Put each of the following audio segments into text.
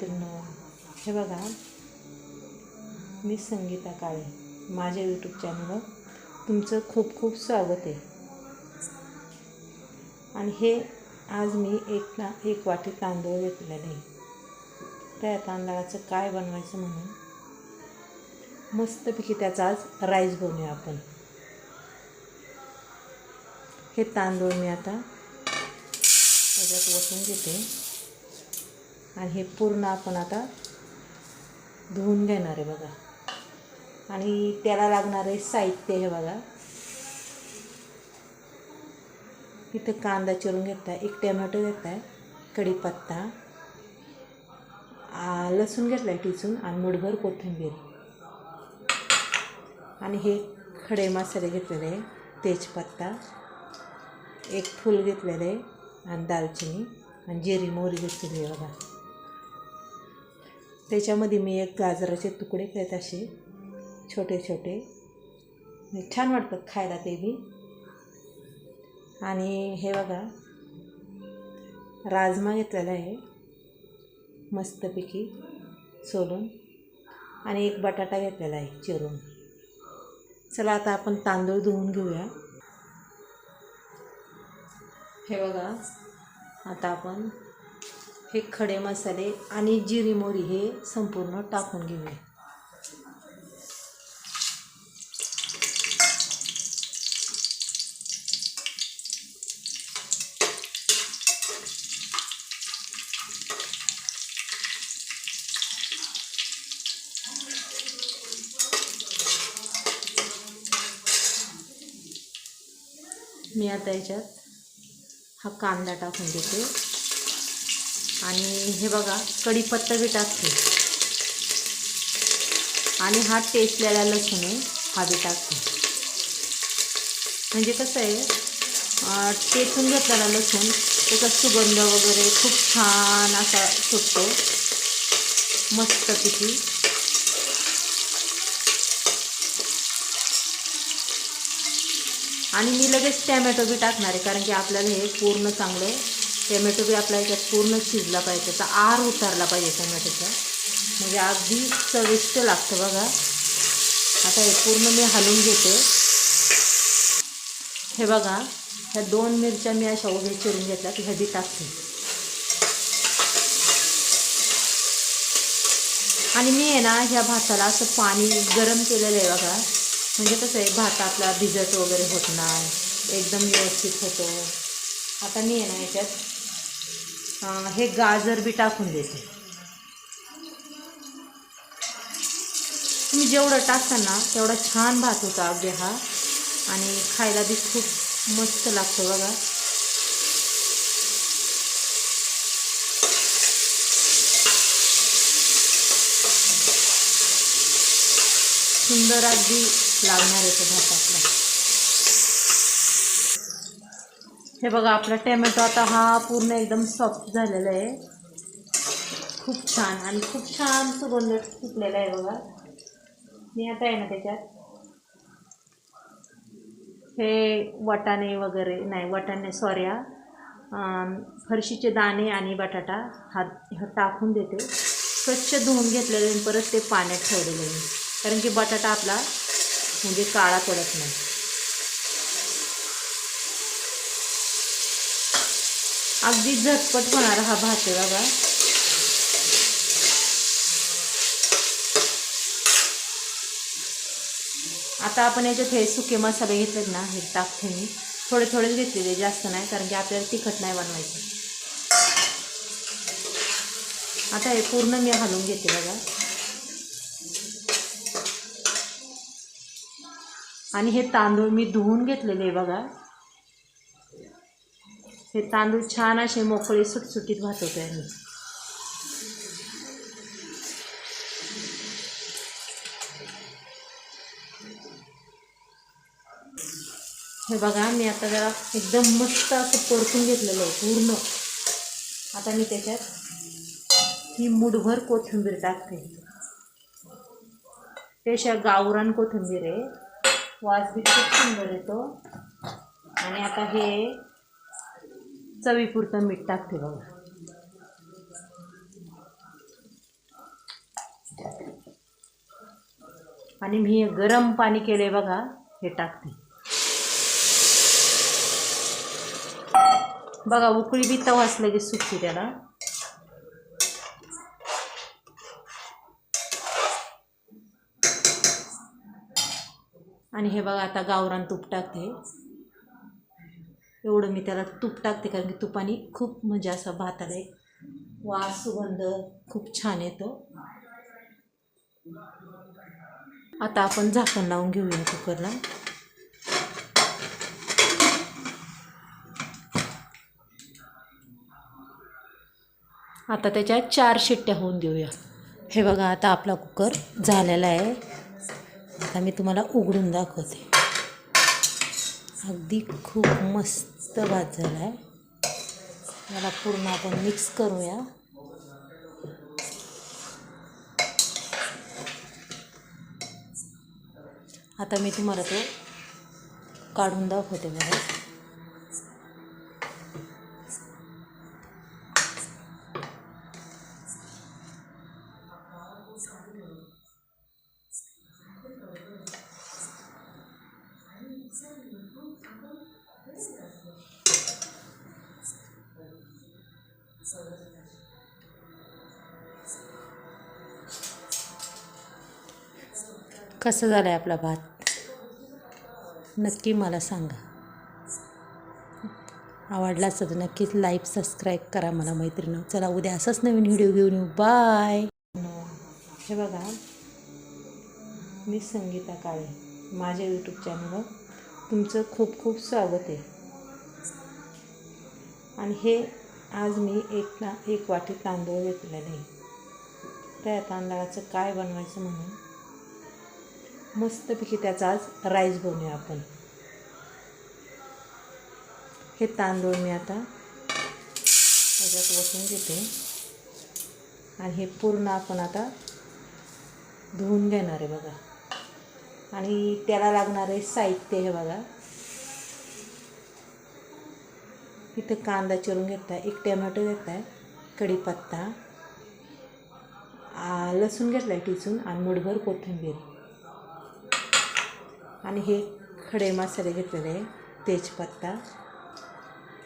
हे बघा मी संगीता काळे माझ्या यूट्यूब चॅनलवर तुमचं खूप खूप स्वागत आहे. आणि हे आज मी एक ना एक वाटी तांदूळ घेतलेले आहे. त्या तांदळाचं काय बनवायचं म्हणून? मस्तपैकी त्याचा आज राईस बनवूया आपण. हे तांदूळ मी आता त्याच्यात वसून घेते. आणि हे पूर्ण आपण आता धुवून घेणार आहे बघा. आणि त्याला लागणारे साहित्य हे बघा. इथं कांदा चिरून घेतला एक टमॅटो घेतला आहे कढीपत्ता लसूण घेतला आहे टिचून आणि मुठभर कोथिंबीर. आणि हे खडे मसाले घेतलेले आहे तेजपत्ता एक फूल घेतलेलं आहे आणि दालचिनी आणि जिरी मोहरी घेतलेली आहे बघा. त्याच्यामध्ये मी एक गाजराचे तुकडे करत असे छोटे छोटे. छान वाटतात खायला ते बी. आणि हे बघा राजमा घेतलेला आहे मस्तपैकी सोलून. आणि एक बटाटा घेतलेला आहे चिरून. चला आता आपण तांदूळ धुवून घेऊया. हे बघा आता आपण हे खडे मसाले आणि जिरी मोरी हे संपूर्ण टाकून घेऊया. मी आता याच्यात हा कांदा टाकून देते आणि हे बघा कढीपत्ता बी टाकते. आणि हा टेस्टलेला लसूण आहे हा बी टाकते. म्हणजे कसं आहे टेचून घेतलेला लसूण त्याचा सुगंध वगैरे खूप छान असा सुटतो. मस्त किती आणि मी लगेच टॅमॅटो बी टाकणार आहे कारण की आपल्याला हे पूर्ण चांगलं टॅमॅटो बी आपल्या ह्याच्यात पूर्ण शिजला पाहिजे त्याचा आर उतारला पाहिजे टॅमॅटोचा. म्हणजे अगदी चविष्ट लागतं बघा. आता हे पूर्ण मी हलवून घेते. हे बघा ह्या दोन मिरच्या मी अशा उभे चिरून घेतल्या ह्या बी टाकते. आणि मी आहे ना ह्या भाताला असं पाणी गरम केलेलं आहे बघा. म्हणजे कसं आहे भात आपला भिजत वगैरे होत नाही एकदम व्यवस्थित होतो. आता मी आहे ना याच्यात हे गाजर बी टाकून देते. तुम्ही जेवढं टाकता ना तेवढा छान भात होता अगदी हा. आणि खायला बी खूप मस्त लागतो बघा. सुंदर अगदी लागणार आहे तो भात आपला. हे बघा आपला टॅमॅटो आता हा पूर्ण एकदम सॉफ्ट झालेला आहे. खूप छान. आणि खूप छान सुगंध सुटलेला आहे बघा. मी आता आहे ना त्याच्यात. हे वाटाणे वगैरे नाही वाटाणे सॉऱ्या फरशीचे दाणे आणि बटाटा हा हा टाकून देते. स्वच्छ धुवून घेतलेले परत ते पाण्यात ठेवलेले आहे. कारण की बटाटा आपला म्हणजे काळा पडत नाही. अगदी झटपट होणार हा भात बघा. आता आपण याच्यात हे सुके मसाले घेतलेत ना हे टाकते मी. थोडे थोडेच घेतलेले जास्त नाही कारण की आपल्याला तिखट नाही बनवायचं. आता हे पूर्ण मी घालून घेते बघा. आणि हे तांदूळ मी धुवून घेतलेले बघा. हे तांदूळ छान असे मोकळे सुटसुटीत भातवते आहे मी हे बघा मी आता जरा एकदम मस्त असं परतून घेतलेलं आहे पूर्ण. आता मी त्याच्यात ही मुठभर कोथिंबीर टाकते. त्याशिवाय गावरान कोथिंबीर आहे. वास बी खूप सुंदर येतो. आणि आता हे चवीपुरतं मीठ टाकते बघा. आणि मी गरम पाणी केले बघा हे टाकते. बघा उकळी बी तवास लगेच सुटते त्याला. आणि हे बघा आता गावरान तूप टाकते. एवढं मी त्याला तूप टाकते कारण की तुपाने खूप म्हणजे असं भाताला एक वास सुगंध खूप छान येतो. आता आपण झाकण लावून घेऊया कुकरला. आता त्याच्या चार शिट्ट्या होऊन देऊया. हे बघा आता आपला कुकर झालेला आहे. आता मी तुम्हाला उघडून दाखवते. अगदी खूप मस्त भात झाला आहे. याला पूर्ण आपण मिक्स करूया. आता मी तुम्हाला तो काढून दाखवते बघा. कसं झालं आहे आपला भात? नक्की मला सांगा. आवडला असतं तर नक्कीच लाईक सबस्क्राईब करा मला मैत्रिणी चला उद्या असंच नवीन व्हिडिओ घेऊन येऊ. बाय हे बघा. मी संगीता काळे. माझ्या यूट्यूब चॅनलवर तुमचं खूप खूप स्वागत आहे. आणि हे आज मी एक ना एक वाटी तांदूळ घेतलेले आहे. त्या तांदळाचं काय बनवायचं म्हणून मस्तपैकी त्याचा आज राईस बनवूया आपण. हे तांदूळ मी आता त्याच्यात ओतून घेते. आणि हे पूर्ण आपण आता धुवून घेणार आहे बघा. आणि त्याला लागणारे साहित्य हे बघा. इथं कांदा चिरून घेतला एक टॅमॅटो घेतला आहे कढीपत्ता लसूण घेतला आहे टिचून आणि मुठभर कोथिंबीर. आणि हे खडे मसाले घेतलेले आहे. तेजपत्ता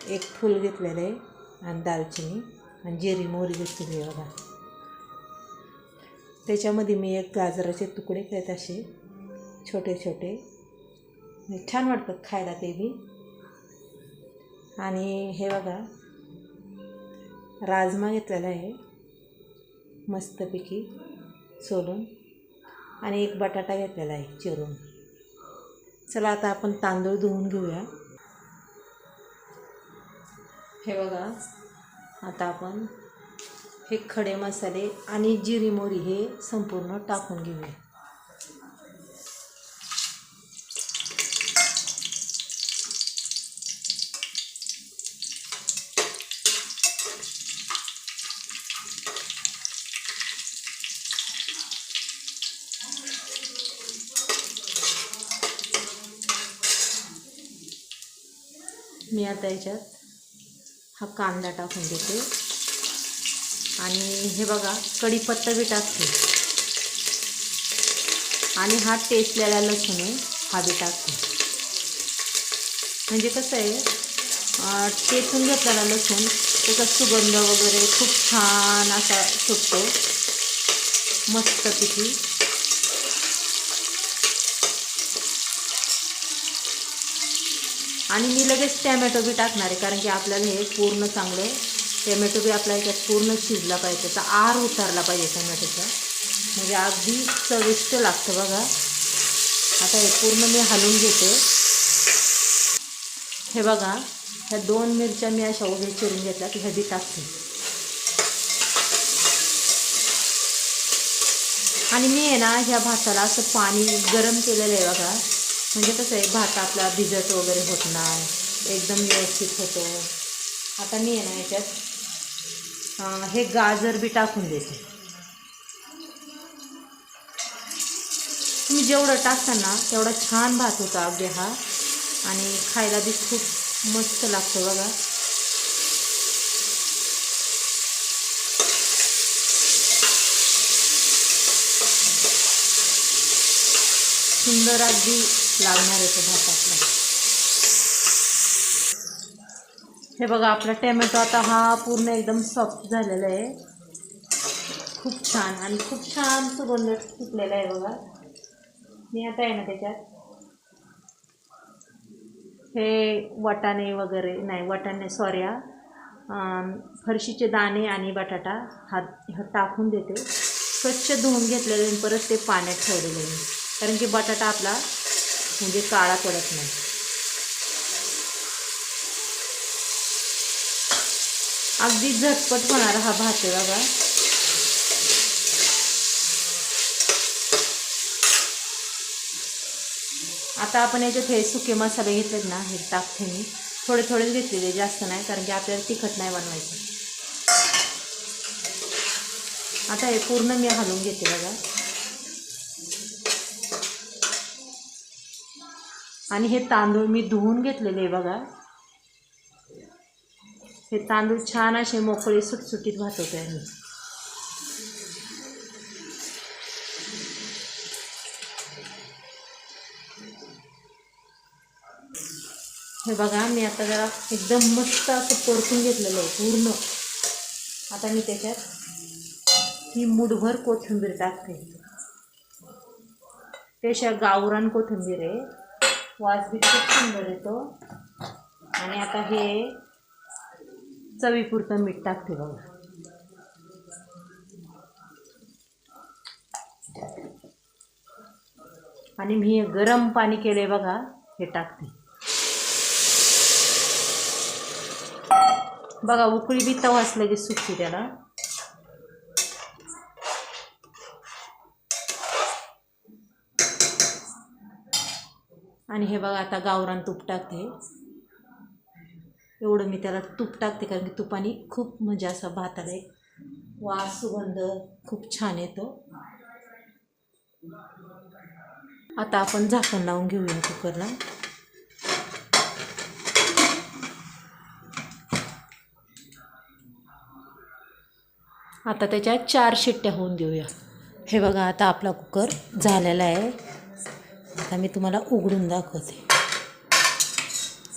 एक फूल घेतलेलं आहे आणि दालचिनी आणि जिरी मोहरी घेतलेली आहे बघा. त्याच्यामध्ये मी एक गाजराचे तुकडे करत असे छोटे छोटे. छान वाटतं खायला ते बी. आणि हे बघा राजमा घेतलेला आहे मस्तपैकी सोलून. आणि एक बटाटा घेतलेला आहे चिरून. चला आता आपण तांदूळ धुवून घेऊया. हे बघा आता आपण हे खडे मसाले आणि जिरी मोरी हे संपूर्ण टाकून घेऊया. मी आता याच्यात हा कांदा टाकून देते. आणि हे बघा कढीपत्ता बी टाकते. आणि हा टेचलेला लसूण आहे हा बी टाकते. म्हणजे कसं आहे टेचून घेतलेला लसूण त्याचा सुगंध वगैरे खूप छान असा सुटतो. मस्तपैकी आणि मी लगेच टॅमॅटो बी टाकणार आहे कारण की आपल्याला हे पूर्ण चांगलं टॅमॅटो बी आपल्या ह्याच्यात पूर्ण शिजला पाहिजे त्याचा आर उतारला पाहिजे टॅमॅटोचा. म्हणजे अगदी चविष्ट लागतं बघा. आता हे पूर्ण मी हलवून घेते. हे बघा ह्या दोन मिरच्या मी अशा उभ्या चिरून घेतल्या की ह्या बी टाकते. आणि मी आहे ना ह्या भाताला असं पाणी गरम केलेलं आहे बघा. म्हणजे कसं आहे भात आपला भिजत वगैरे होत नाही एकदम व्यवस्थित होतो. आता मी आहे ना याच्यात हे गाजर बी टाकून देते. तुम्ही जेवढं टाकता ना तेवढा छान भात होता अगदी हा. आणि खायला बी खूप मस्त लागतं बघा. सुंदर अगदी लागणार आहे तो भातातला. हे बघा आपला टॅमॅटो आता हा पूर्ण एकदम सॉफ्ट झालेला आहे. खूप छान आणि खूप छान सुगंध सुटलेला आहे बघा. मी आता आहे ना त्याच्यात. हे वाटाणे वगैरे नाही वाटाणे सॉऱ्या फरशीचे दाणे आणि बटाटा हा हा टाकून देते. स्वच्छ धुवून घेतलेले परत ते पाण्यात ठेवलेले कारण की बटाटा आपला म्हणजे काळा पडत नाही. अगदी झटपट होणारा हा भात आहे बघा आता आपण याच्यात हे सुके मसाले घेतलेत ना हे टाकते मी थोडे थोडेच घेतलेले जास्त नाही कारण की आपल्याला तिखट नाही बनवायचं. आता हे पूर्ण मी हलवून घेते बघा. आणि हे तांदूळ मी धुवून घेतलेले आहे बघा. हे तांदूळ छान असे मोकळे सुटसुटीत भातवते आहे मी हे बघा मी आता जरा एकदम मस्त असं परतून घेतलेलं आहे पूर्ण. आता मी त्याच्यात ही मुठभर कोथिंबीर टाकते. त्याच्या गावरान कोथिंबीर आहे. वास बी खूप सुंदर येतो आणि आता हे चवीपुरतं मीठ टाकते बघा. आणि मी गरम पाणी केले बघा हे टाकते. बघा उकळी बी तवाच लगेच सुटते त्याला. आणि हे बघा आता गावरान तूप टाकते. एवढं मी त्याला तूप टाकते कारण की तुपाने खूप म्हणजे असा भाताला एक वास सुगंध खूप छान येतो. आता आपण झाकण लावून घेऊया कुकरला. आता त्याच्यात चार शिट्ट्या होऊन देऊया. हे बघा आता आपला कुकर झालेला आहे. आता मी तुम्हाला उघडून दाखवते.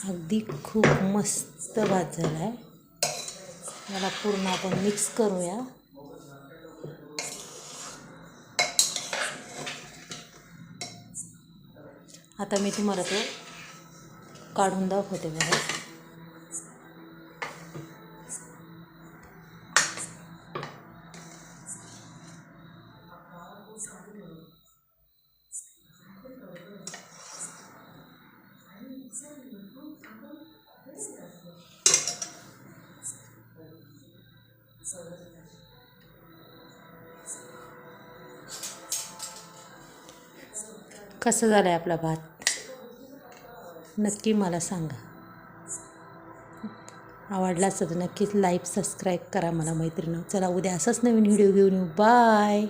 अगदी खूप मस्त भात झाला आहे याला पूर्ण आपण मिक्स करूया. आता मी तुम्हाला तो काढून दाखवते बघा. कसं झालं आहे आपला भात? नक्की मला सांगा. आवडला असतं तर नक्कीच लाईक सबस्क्राईब करा मला मैत्रिणी चला उद्या असंच नवीन व्हिडिओ घेऊन येऊ. बाय